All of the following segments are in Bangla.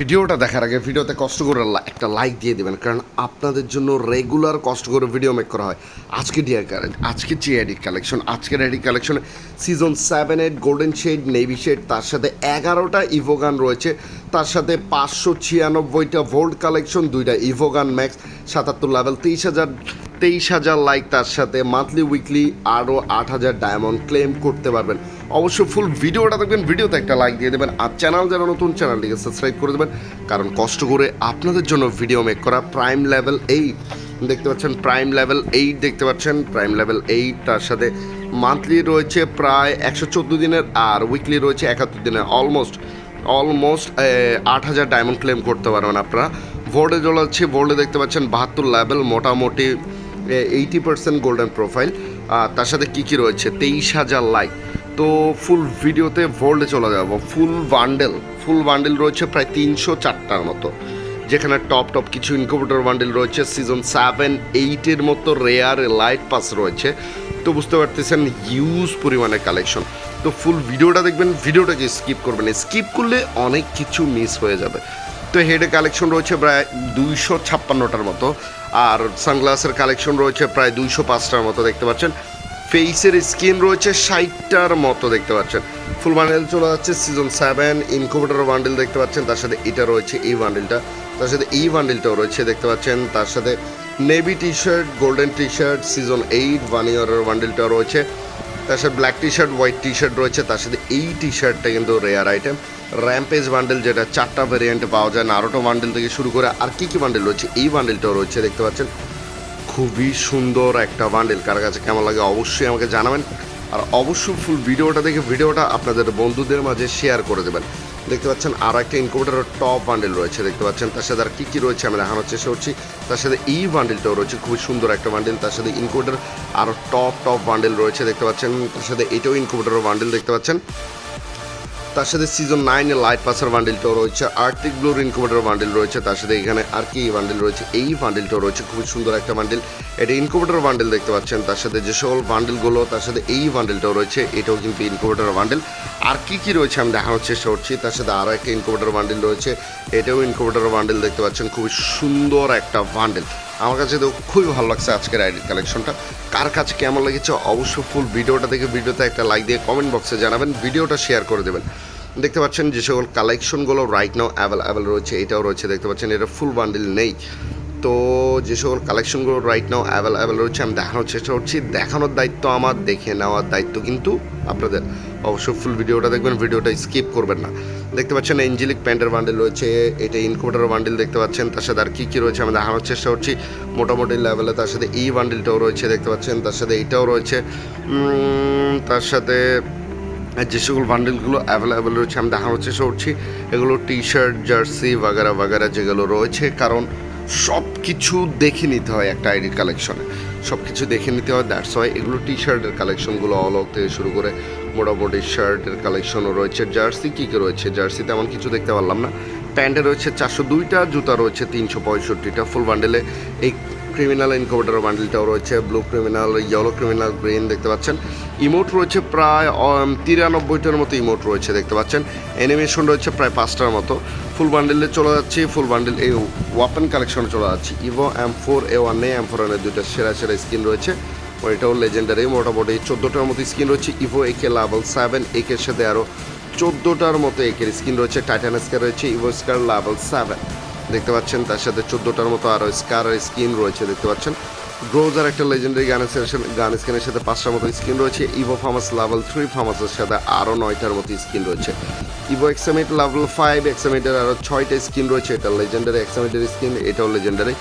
ভিডিওটা দেখার আগে ভিডিওতে কষ্ট করে একটা লাইক দিয়ে দেবেন, কারণ আপনাদের জন্য রেগুলার কষ্ট করে ভিডিও মেক করা হয়। আজকে ডিয়ার আজকে যে এডি কালেকশন আজকের AD collection season seven eight golden shade navy shade তার সাথে এগারোটা ইভোগান রয়েছে। তার সাথে পাঁচশো ছিয়ানব্বইটা ভোল্ট কালেকশন দুইটা ইভোগান ম্যাক্স সাতাত্তর লেভেল তেইশ হাজার তেইশ হাজার লাইক তার সাথে মান্থলি উইকলি আরও আট হাজার ডায়মন্ড ক্লেম করতে পারবেন। অবশ্য ফুল ভিডিওটা দেখবেন ভিডিওতে একটা লাইক দিয়ে দেবেন। আর চ্যানেল যারা নতুন চ্যানেলটিকে সাবস্ক্রাইব করে দেবেন। কারণ কষ্ট করে আপনাদের জন্য ভিডিও মেক করা প্রাইম লেভেল এইট দেখতে পাচ্ছেন প্রাইম লেভেল এইট দেখতে পাচ্ছেন প্রাইম লেভেল এইট তার সাথে মান্থলি রয়েছে প্রায় একশো চোদ্দ দিনের আর উইকলি রয়েছে একাত্তর দিনের। অলমোস্ট অলমোস্ট আট হাজার ডায়মন্ড ক্লেম করতে পারবেন আপনারা। বোর্ডে জ্বলাচ্ছে বোর্ডে দেখতে পাচ্ছেন বাহাত্তর লেভেল মোটামুটি এইটি পার্সেন্ট গোল্ডেন প্রোফাইল তার সাথে কী কী রয়েছে? তেইশ হাজার লাইক তো ফুল ভিডিওতে ভোল্ডে চলে যাব। ফুল বান্ডেল ফুল বান্ডেল রয়েছে প্রায় তিনশো চারটার মতো। যেখানে টপ টপ কিছু ইনকিউবেটর বান্ডেল রয়েছে। সিজন সেভেন এইটের মতো রেয়ার লাইট পাস রয়েছে। তো বুঝতে পারতেছেন হিউজ পরিমাণে কালেকশন তো ফুল ভিডিওটা দেখবেন ভিডিওটাকে স্কিপ করবেন। স্কিপ করলে অনেক কিছু মিস হয়ে যাবে। তো হেডে কালেকশন রয়েছে প্রায় দুইশো ছাপ্পান্নটার মতো। আর সানগ্লাসের কালেকশন রয়েছে প্রায় দুইশো পাঁচটার মতো দেখতে পাচ্ছেন। ফেসের স্কিন রয়েছে ষাটটার মতো দেখতে পাচ্ছেন। ফুল বান্ডেল চলে যাচ্ছে, সিজন সেভেন ইনকুবেটর বান্ডেল দেখতে পাচ্ছেন। তার সাথে এটা রয়েছে এই বান্ডেলটা। তার সাথে এই বান্ডেলটাও রয়েছে দেখতে পাচ্ছেন। তার সাথে navy T shirt golden T shirt season eight one ইয়ারের বান্ডেলটাও রয়েছে। তার সাথে black T shirt white T shirt রয়েছে। তার সাথে এই টি শার্টটা কিন্তু রেয়ার আইটেম র্যাম্পেজ বান্ডেল যেটা, চারটা ভেরিয়েন্টে পাওয়া যায়। নারোটো বান্ডেল থেকে শুরু করে আর কী কী বান্ডেল রয়েছে? এই বান্ডেলটাও রয়েছে, দেখতে পাচ্ছেন? খুবই সুন্দর একটা বান্ডেল কার কাছে কেমন লাগে অবশ্যই আমাকে জানাবেন। আর অবশ্যই ফুল ভিডিওটা দেখে, ভিডিওটা আপনাদের বন্ধুদের মাঝে শেয়ার করে দেবেন। দেখতে পাচ্ছেন আর একটা ইনকুবেটারের টপ বান্ডেল রয়েছে। দেখতে পাচ্ছেন, তার সাথে আর কী কী রয়েছে আমি দেখানোর চেষ্টা করছি। তার সাথে এই বান্ডেলটাও রয়েছে, খুবই সুন্দর একটা বান্ডেল তার সাথে ইনকুবেটার আরও টপ টপ বান্ডেল রয়েছে, দেখতে পাচ্ছেন। তার সাথে এটাও ইনকুবেটারের বান্ডেল দেখতে পাচ্ছেন। তার সাথে সিজন নাইনে লাইট পাসের বান্ডেলটাও রয়েছে আর্টিক ব্লুর ইনকুবেটর বান্ডেল রয়েছে। তার সাথে এখানে আর কি বান্ডেল রয়েছে, এই বান্ডেলটাও রয়েছে, খুবই সুন্দর একটা বান্ডেল এটা ইনকুবেটর বান্ডেল দেখতে পাচ্ছেন। তার সাথে যে সকল বান্ডেলগুলো তার সাথে এই বান্ডেলটাও রয়েছে, এটাও কিন্তু ইনকুবেটর বান্ডেল আর কি কি রয়েছে আমি দেখানোর চেষ্টা করছি? তার সাথে আরও একটা ইনকুবেটর বান্ডেল রয়েছে। এটাও ইনকুবেটর বান্ডেল দেখতে পাচ্ছেন, খুবই সুন্দর একটা বান্ডেল আমার কাছে তো খুবই ভালো লাগছে আজকের আইডি কালেকশনটা কার কাছে কেমন লেগেছে অবশ্যই ফুল ভিডিওটা দেখে, ভিডিওতে একটা লাইক দিয়ে কমেন্ট বক্সে জানাবেন, ভিডিওটা শেয়ার করে দেবেন। দেখতে পাচ্ছেন যে সকল কালেকশনগুলো রাইট নাও অ্যাভেলেবেল রয়েছে, এটাও রয়েছে, দেখতে পাচ্ছেন, এটা ফুল বান্ডিল নেই। তো যে সকল কালেকশনগুলো রাইট নাও অ্যাভেলেবেল রয়েছে, আমি দেখানোর চেষ্টা করছি। দেখানোর দায়িত্ব আমার, দেখে নেওয়ার দায়িত্ব কিন্তু আপনাদের। অবশ্যই ফুল ভিডিওটা দেখবেন ভিডিওটা স্কিপ করবেন না। দেখতে পাচ্ছেন এঞ্জেলিক প্যান্টের বান্ডেল রয়েছে, এটা ইনকোটার বান্ডেল দেখতে পাচ্ছেন, তার সাথে আর কী কী রয়েছে আমি দেখানোর চেষ্টা করছি। মোটামুটি লেভেলে তার সাথে এই বান্ডেলটাও রয়েছে, দেখতে পাচ্ছেন, তার সাথে এইটাও রয়েছে। তার সাথে যে সকল বান্ডেলগুলো অ্যাভেলেবেল রয়েছে, আমি দেখানোর চেষ্টা করছি। এগুলো টি শার্ট জার্সি বাগারা বাগারা যেগুলো রয়েছে, কারণ সব কিছু দেখে নিতে হয় একটা আইডির কালেকশনে সব কিছু দেখে নিতে হয় দ্যাটস হয় এগুলো টি শার্টের কালেকশনগুলো অল অফ থেকে শুরু করে মোটামুটি শার্টের কালেকশনও রয়েছে, জার্সি কী কী রয়েছে? জার্সি তেমন কিছু দেখতে পারলাম না। প্যান্টে রয়েছে চারশো দুইটা, জুতা রয়েছে তিনশো পঁয়ষট্টিটা ফুল বান্ডেলে এই ক্রিমিনাল ইনকোভেটার বান্ডেলটাও রয়েছে blue criminal yellow criminal green দেখতে পাচ্ছেন। ইমোট রয়েছে প্রায় তিরানব্বইটার মতো ইমোট রয়েছে দেখতে পাচ্ছেন। অ্যানিমেশন রয়েছে প্রায় পাঁচটার মতো। ফুল বান্ডেলে চলে যাচ্ছি ফুল বান্ডেল এই ওয়াপেন কালেকশনে চলে যাচ্ছি। Evo M four A one A M four ওয়ানের দুইটা সেরা সেরা স্কিন রয়েছে। ওইটাও লেজেন্ডারি মোটামুটি চোদ্দোটার মতো স্কিন রয়েছে। ইভো একে লাভেল সেভেন একের সাথে আরও চোদ্দোটার মতো একের স্কিন রয়েছে। টাইটান স্কার রয়েছে ইভো স্কার লাভেল সেভেন দেখতে পাচ্ছেন, তার সাথে চোদ্দোটার মতো আরও স্কার আর স্কিন রয়েছে, দেখতে পাচ্ছেন। গ্রোজার একটা লেজেন্ডারি গান গান স্কিনের সাথে পাঁচটার মতো স্কিন রয়েছে। ইভো ফার্মাস লেভেল থ্রি ফার্মাসের সাথে আরও নয়টার মতো স্কিন রয়েছে। ইভো এক্সামিট লেভেল ফাইভ এক্সামিটের আরও ছয়টা স্কিন রয়েছে। এটা লেজেন্ডারি এক্সামিটের স্কিন এটাও লেজেন্ডারি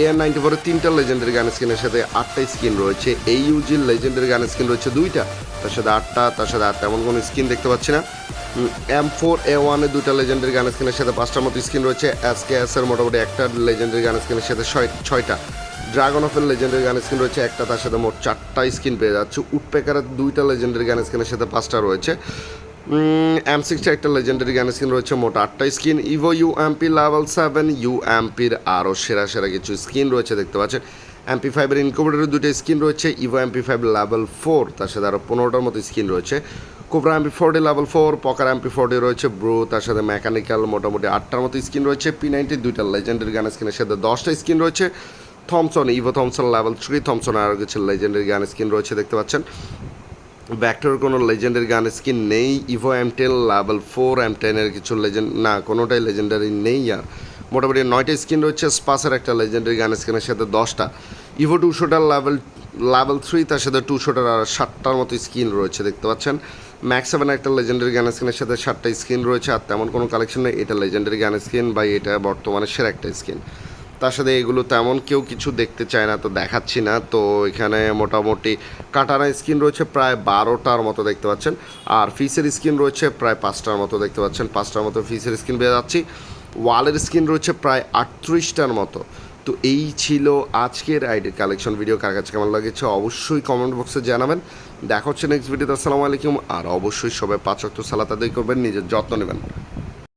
এয়ার নাইনটি ফোরের তিনটা লেজেন্ডারি গান স্কিনের সাথে আটটা স্কিন রয়েছে। এই ইউজির লেজেন্ডারি গান স্কিন রয়েছে দুইটা। তার সাথে আটটা, তার সাথে আটটা, এমন কোনো স্কিন দেখতে পাচ্ছি না। এম ফোর এ ওয়ানের দুইটা লেজেন্ডারি গান স্কিনের সাথে পাঁচটার মতো স্কিন রয়েছে। এস কে এস এর মোটামুটি একটা লেজেন্ডারি গান স্কিনের সাথে ছয়- ছয়টা। ড্রাগন অফের লেজেন্ডারি গান স্কিন রয়েছে, একটা তার সাথে মোট চারটা স্কিন পেয়ে যাচ্ছে। উডপেকারের দুইটা লেজেন্ডারি গান স্কিনের সাথে পাঁচটা রয়েছে। এম সিক্সটা একটা লেজেন্ডারি গান স্কিন রয়েছে, মোট আটটা skin evo U MP level seven U এমপির আরও সেরা সেরা কিছু স্কিন রয়েছে, দেখতে পাচ্ছেন। এমপি ফাইভের ইনকুবেটারের দুটো স্কিন রয়েছে। Evo MP five level four তার সাথে আরও পনেরোটার মতো স্কিন রয়েছে। Cobra MP forty level four poker MP forty রয়েছে ব্রু তার সাথে মেকানিক্যাল মোটামুটি আটটার মতো স্কিন রয়েছে পি নাইনটি দুইটা লেজেন্ডারি গান স্কিনের সাথে দশটা স্কিন রয়েছে Thompson evo Thompson level three Thompson আরও কিছু লেজেন্ডারি গান স্কিন রয়েছে, দেখতে পাচ্ছেন। ব্যাক্টর কোনো লেজেন্ডারি গান স্কিন নেই evo M ten level four M টেনের কিছু লেজেন্ড না, কোনোটাই লেজেন্ডারি নেই আর। মোটামুটি নয়টা স্কিন রয়েছে স্পাসের একটা লেজেন্ডারি গান স্কিনের সাথে দশটা। ইভো টুশোটার লেভেল লেভেল থ্রি তার সাথে টুশোটার আর ষাটটার মতো স্কিন রয়েছে, দেখতে পাচ্ছেন। ম্যাক্স সেভেন একটা লেজেন্ডারি গান স্কিনের সাথে সাতটা স্কিন রয়েছে আর তেমন কোনো কালেকশন নেই। এটা লেজেন্ডারি গান স্কিন বা এটা বর্তমানে সেরা একটা স্কিন তার সাথে এগুলো তেমন কেউ কিছু দেখতে চায় না, তো দেখাচ্ছি না। তো এখানে মোটামুটি কাটানা স্কিন রয়েছে প্রায় বারোটার মতো দেখতে পাচ্ছেন। আর ফিসের স্কিন রয়েছে প্রায় পাঁচটার মতো দেখতে পাচ্ছেন। পাঁচটার মতো ফিসের স্কিন পেয়ে যাচ্ছি। ওয়ালের স্কিন রয়েছে প্রায় আটত্রিশটার মতো। তো এই ছিল আজকের আইডির কালেকশন ভিডিও কার কাছে কেমন লাগেছে অবশ্যই কমেন্ট বক্সে জানাবেন। দেখা হচ্ছে নেক্সট ভিডিওতে আসসালামু আলাইকুম। আর অবশ্যই সবাই পাঁচ অক্ট সালাত আদায় করবেন, নিজের যত্ন নেবেন।